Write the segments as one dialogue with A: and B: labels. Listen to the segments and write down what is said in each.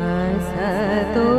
A: असतो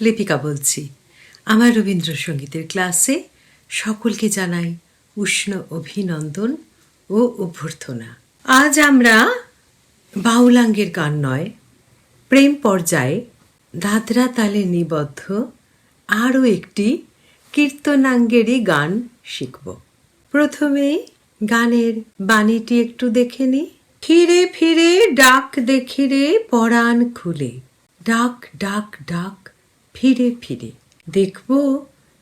B: লিপিকা বলছি। আমার রবীন্দ্রসঙ্গীতের ক্লাসে সকলকে জানাই উষ্ণ অভিনন্দন ও অভ্যর্থনা। আজ আমরা বাউলাঙ্গের গান নয়, প্রেম পর্যায়ে দাদরা তালে নিবদ্ধ আরও একটি কীর্তনাঙ্গেরই গান শিখব। প্রথমে গানের বাণীটি একটু দেখে নি। ফিরে ফিরে ডাক দেখি রে পরাণ খুলে। ডাক ডাক ডাক ফিরে ফিরে দেখব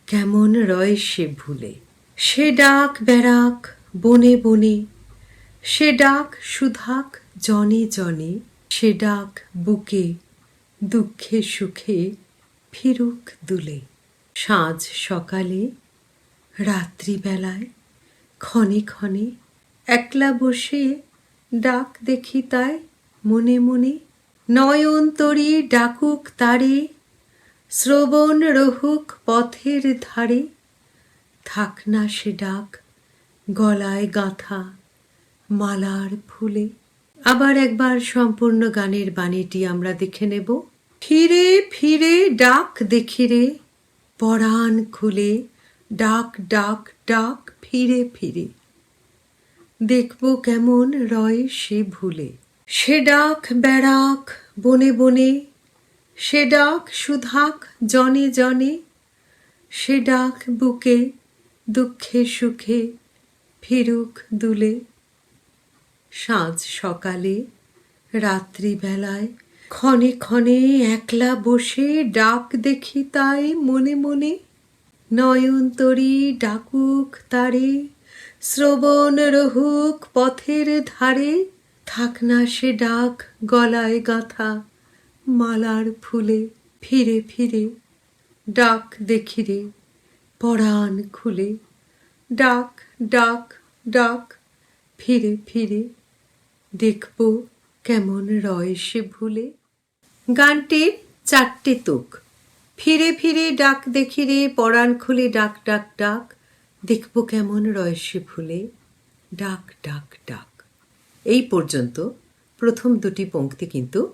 B: কেমন রয় সে ভুলে। সে ডাক বেড়াক বনে বনে, সে ডাক সুধাক জনে জনে, সে ডাক বুকে দুঃখে সুখে ফিরুক দুলে। সাঁঝ সকালে, রাত্রিবেলায়, ক্ষণে ক্ষণে একলা বসে ডাক দেখি তাই মনে মনে। নয়ন তরি ডাকুক তারে শ্রবণ রহুক পথের ধারে, থাক না সে ডাক গলায় গাঁথা মালার ফুলে। আবার একবার সম্পূর্ণ গানের বাণীটি আমরা দেখে নেব। ফিরে ফিরে, ডাক দেখিরে পরাণ খুলে, ডাক ডাক ডাক, ফিরে ফিরে। দেখব কেমন রয় সে ভুলে। সে ডাক বেড়াক বনে বনে সে ডাক সুধাক জনে জনে, সে ডাক বুকে দুঃখে সুখে ফিরুক দুলে। সাঁঝ সকালে রাত্রিবেলায় ক্ষণে ক্ষণে একলা বসে ডাক দেখি তাই মনে মনে। নয়ন তরি ডাকুক তারে, শ্রবণ রহুক পথের ধারে, থাক না সে ডাক গলায় গাথা। মালার ফুলে ফিরে ফিরে, ডাক দেখিরে পরাণ খুলে। ডাক ডাক ডাক, ফিরে ফিরে, দেখব কেমন রয় সে ভুলে। গানটির চারটে তোক। ফিরে ফিরে ডাক দেখিরে পরাণ খুলে, ডাক ডাক ডাক, দেখব কেমন রয় সে ভুলে। ডাক ডাক ডাক। এই পর্যন্ত প্রথম দুটি পংক্তি কিন্তু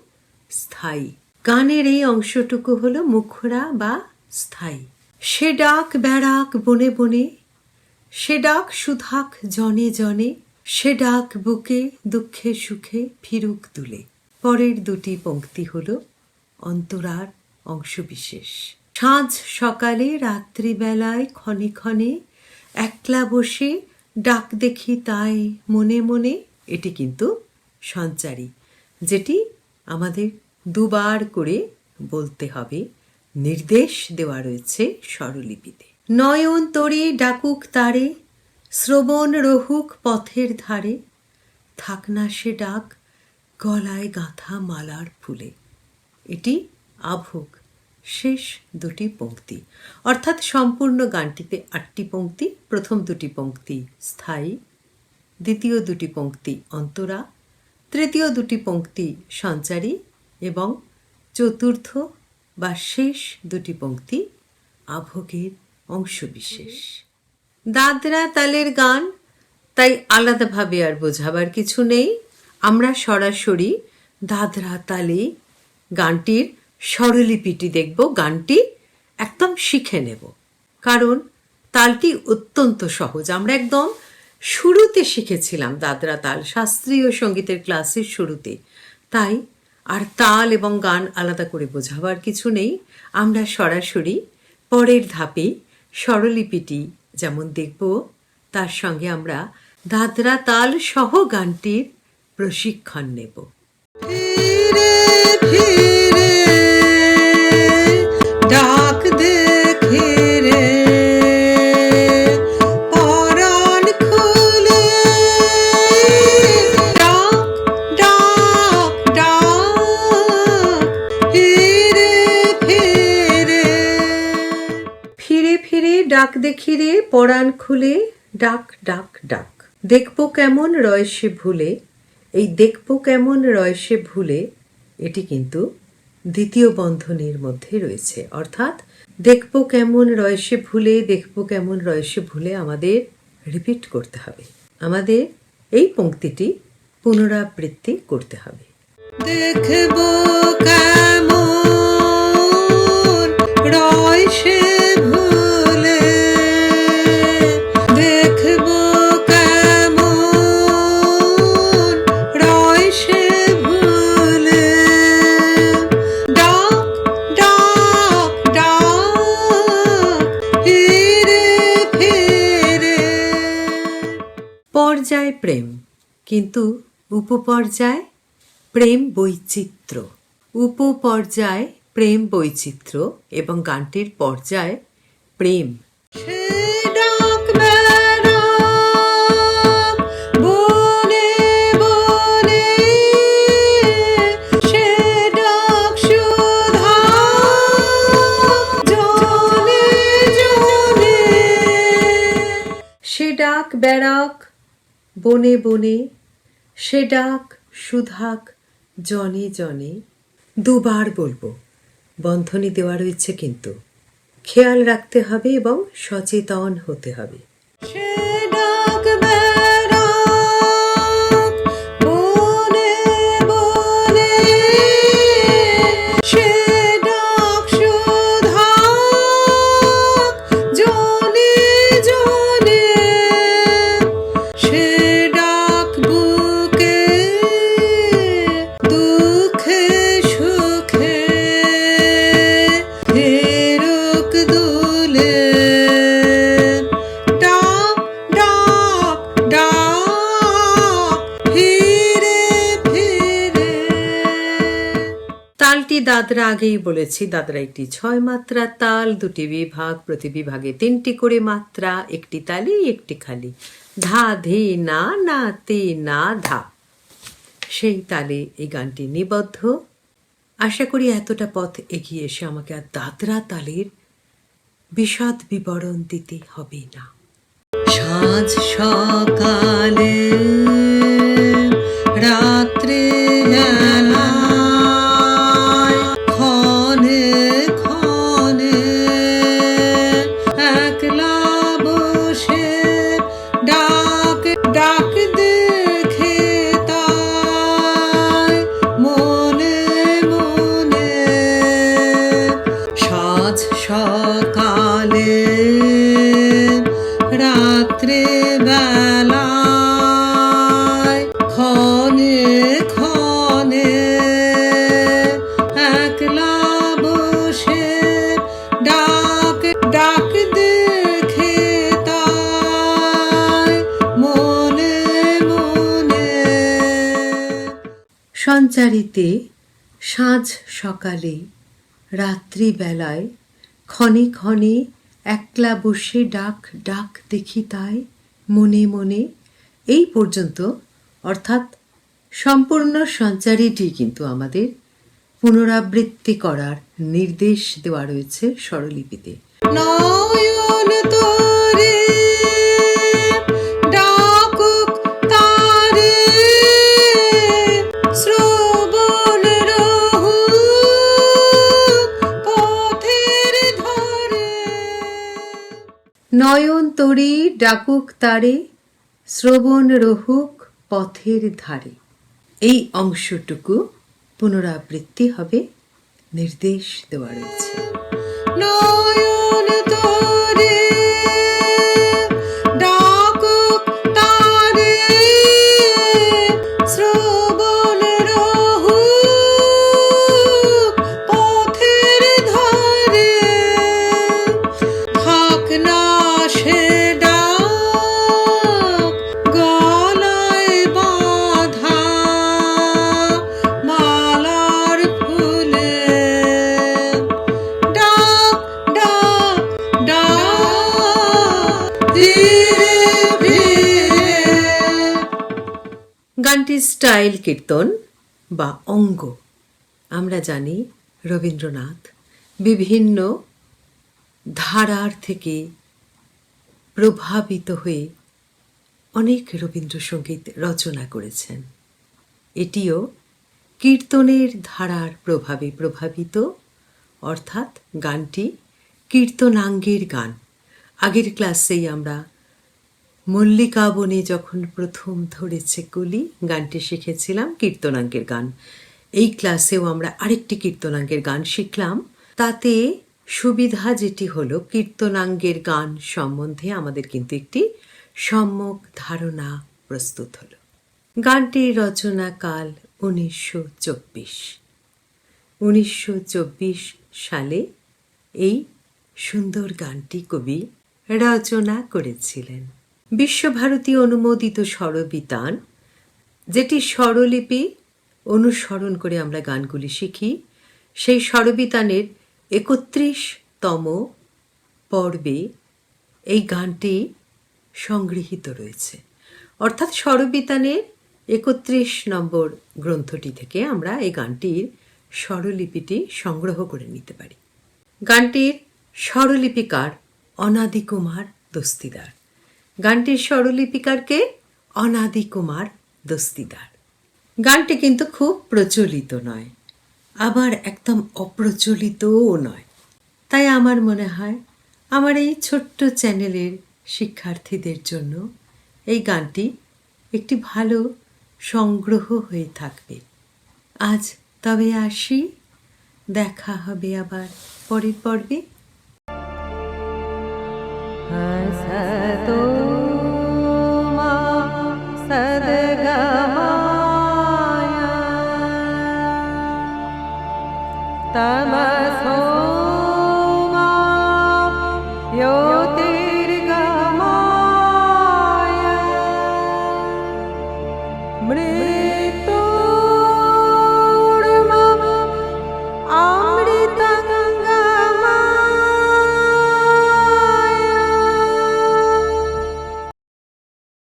B: স্থায়ী। গানের এই অংশটুকু হল মুখরা বা স্থায়ী। সে ডাক বেড়াক বনে বনে, সে ডাক সুধাক জনে জনে, সে ডাক বুকে দুঃখে সুখে ফিরুক তুলে পরের দুটি পংক্তি হল অন্তরার অংশবিশেষ। সাঁঝ সকালে রাত্রিবেলায় ক্ষণে ক্ষণে একলা বসে ডাক দেখি তাই মনে মনে, এটি কিন্তু সঞ্চারী, যেটি আমাদের দুবার করে বলতে হবে, নির্দেশ দেওয়া রয়েছে স্বরলিপিতে। নয়ন তরি ডাকুক তারে, শ্রবণ রহুক পথের ধারে, থাক না সে ডাক গলায় গাঁথা মালার ফুলে। এটি আভোগ, শেষ দুটি পঙ্ক্তি। অর্থাৎ সম্পূর্ণ গানটিতে আটটি পঙ্ক্তি, প্রথম দুটি পংক্তি স্থায়ী, দ্বিতীয় দুটি পংক্তি অন্তরা তৃতীয় দুটি পঙ্ক্তি সঞ্চারী এবং চতুর্থ বা শেষ দুটি পঙ্ক্তি আভোগের অংশবিশেষ। দাদরা তালের গান, তাই আলাদাভাবে আর বোঝাবার কিছু নেই। আমরা সরাসরি দাদরা তালে গানটির স্বরলিপিটি দেখব, গানটি একদম শিখে নেব। কারণ তালটি অত্যন্ত সহজ, আমরা একদম শুরুতে শিখেছিলাম দাদরা তাল, শাস্ত্রীয় সঙ্গীতের ক্লাসের শুরুতে। তাই আর তাল এবং গান আলাদা করে বোঝাবার কিছু নেই। আমরা সরাসরি পরের ধাপে স্বরলিপিটি যেমন দেখব, তার সঙ্গে আমরা দাদরা তাল সহ গানটির প্রশিক্ষণ নেব।
A: ফিরে ফিরে দেখি রে, পরাণ খুলে, ডাক ডাক ডাক।
B: দেখব কেমন রয়সে ভুলে, এই দেখব কেমন রয়সে ভুলে, এটি কিন্তু দ্বিতীয় বন্ধনীর মধ্যে রয়েছে। অর্থাৎ, দেখব কেমন রয়সে ভুলে, দেখব কেমন রয়সে ভুলে আমাদের রিপিট করতে হবে। আমাদের এই পংক্তিটি পুনরাবৃত্তি করতে হবে।
A: দেখব কেমন
B: পর্যায় প্রেম কিন্তু উপপর্যায় প্রেম বৈচিত্র্য। উপপর্যায় প্রেম বৈচিত্র্য এবং গানটির পর্যায় প্রেম।
A: সে ডাক বেড়াক বনে বনে, সে ডাক
B: সুধাক জনে জনে। দুবার বলব, বন্ধনী দেওয়া রয়েছে কিন্তু। খেয়াল রাখতে হবে এবং সচেতন হতে হবে। দাদরা আগেই বলেছি দাদরা একটি ছয় মাত্রা, তাল দুটি বিভাগ, প্রতি বিভাগে তিনটি করে মাত্রা, একটি তালি, একটি খালি। ধা, ধে, না না, তে, না, ধা। সেই তালে এই গানটি নিবদ্ধ। আশা করি এতটা পথ এগিয়ে এসে আমাকে আর দাদরা তালের বিশদ বিবরণ দিতে হবে না।
A: সাজ সকালে রাত্রে একলা বসে ডাক ডাক মনে মনে।
B: সঞ্চারিতে সাঁঝ সকালে রাত্রিবেলায় ক্ষণে ক্ষণে একলা বসে ডাক ডাক দেখি তাই, মনে মনে। এই পর্যন্ত। অর্থাৎ সম্পূর্ণ সঞ্চারীটি কিন্তু আমাদের পুনরাবৃত্তি করার নির্দেশ দেওয়া রয়েছে স্বরলিপিতে।
A: নয়ন ডাকুক তারে শ্রবণ
B: রহুক পথের ধারে। এই অংশটুকু পুনরাবৃত্তি হবে নির্দেশ দেওয়া রয়েছে। স্টাইল কীর্তন বা অঙ্গ। আমরা জানি রবীন্দ্রনাথ বিভিন্ন ধারার থেকে প্রভাবিত হয়ে অনেক রবীন্দ্রসঙ্গীত রচনা করেছেন। এটিও কীর্তনের ধারার প্রভাবে প্রভাবিত, অর্থাৎ গানটি কীর্তনাঙ্গের গান। আগের ক্লাসেই আমরা মল্লিকা বনে যখন প্রথম ধরেছে কলি, গানটি শিখেছিলাম কীর্তনাঙ্গের গান। এই ক্লাসেও আমরা আরেকটি কীর্তনাঙ্গের গান শিখলাম। তাতে সুবিধা যেটি হলো কীর্তনাঙ্গের গান সম্বন্ধে আমাদের কিন্তু একটি সম্যক ধারণা প্রস্তুত হলো। গানটির রচনাকাল উনিশশো চব্বিশ। উনিশশো চব্বিশ সালে এই সুন্দর গানটি কবি রচনা করেছিলেন। বিশ্বভারতী অনুমোদিত স্বরবিতান, যেটি স্বরলিপি অনুসরণ করে আমরা গানগুলি শিখি, সেই স্বরবিতানের একত্রিশতম পর্বে এই গানটি সংগৃহীত রয়েছে। অর্থাৎ স্বরবিতানের একত্রিশ নম্বর গ্রন্থটি থেকে আমরা এই গানটির স্বরলিপিটি সংগ্রহ করে নিতে পারি। গানটির স্বরলিপিকার অনাদি কুমার দস্তিদার। গানটির স্বরলিপিকারকে অনাদি কুমার দস্তিদার। গানটি কিন্তু খুব প্রচলিত নয়, আবার একদম অপ্রচলিতও নয়। তাই আমার মনে হয়, আমার এই ছোট্ট চ্যানেলের শিক্ষার্থীদের জন্য এই গানটি একটি ভালো সংগ্রহ হয়ে থাকবে। আজ তবে আসি, দেখা হবে আবার পরের পর্বে।
C: হ্যাঁ, হ্যাঁ, তো नमः